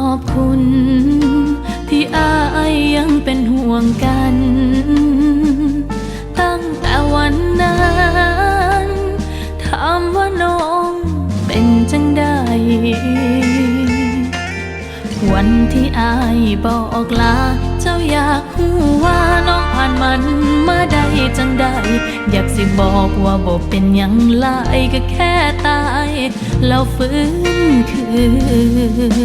อบคุณ ที่อายยังเป็นห่วงกัน ตั้งแต่วันนั้นถามว่าน้องเป็นจังใด วันที่อายบอกลา เจ้าอยากหูว่าน้องผ่านมันมาได้จังใด อยากสิบอกว่าบ่เป็นยังหลายก็แค่ตาย แล้วฟื้นคื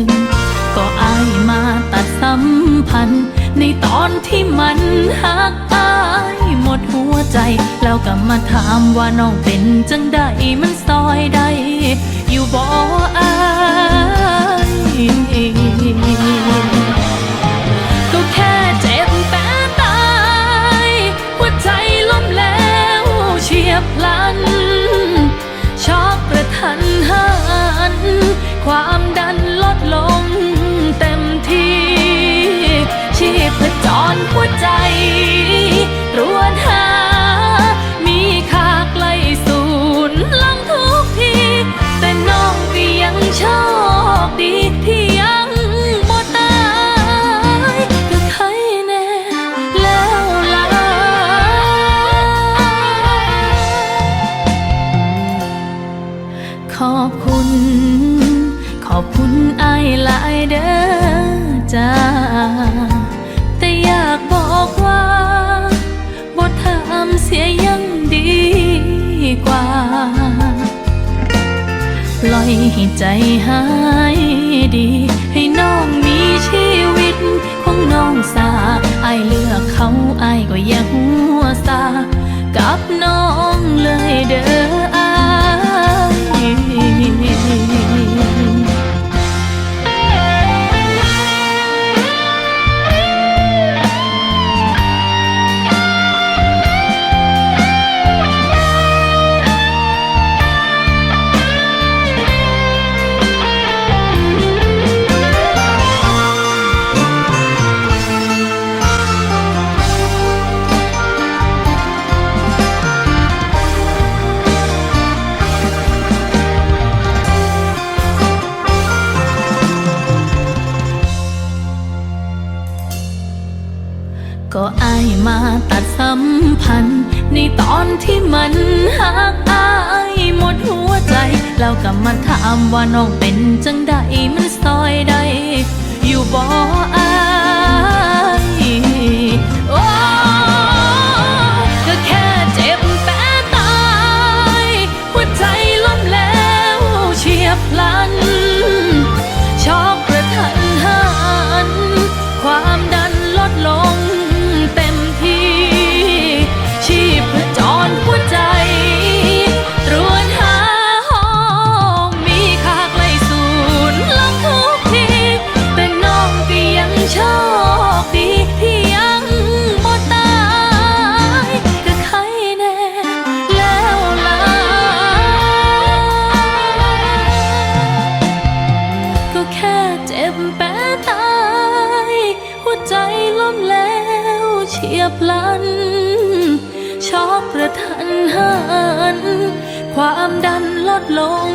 น ก็อายมาตัดสัมพันธ์ ในตอนที่มันหักอายหมดหัวใจ แล้วก็มาถามว่าน้องเป็นจังใดมันซอยใด อยู่บ่อายก็แค่เจ็บแต่ตายหัวใจล้มแล้วเฉียบพลันช็อกกระทันหันความ ขอบคุณ ขอบคุณไอายหลายเด้อจ้า แต่อยากบอกว่าบททำเสียยังดีกว่า ปล่อยให้ใจหายดี ให้น้องมีชีวิตของน้องสาไอเลือกเขาไอก็อยังหัวซากับน้องเลยเด้อ ก็มาถามว่าน้องเป็นจังใดมันซอยใด อยู่บ่อายโอ้ก็แค่เจ็บแต่ตาย หัวใจล้มแล้วเฉียบพลัน น ช็อกกระทันหัน ความดันลดลง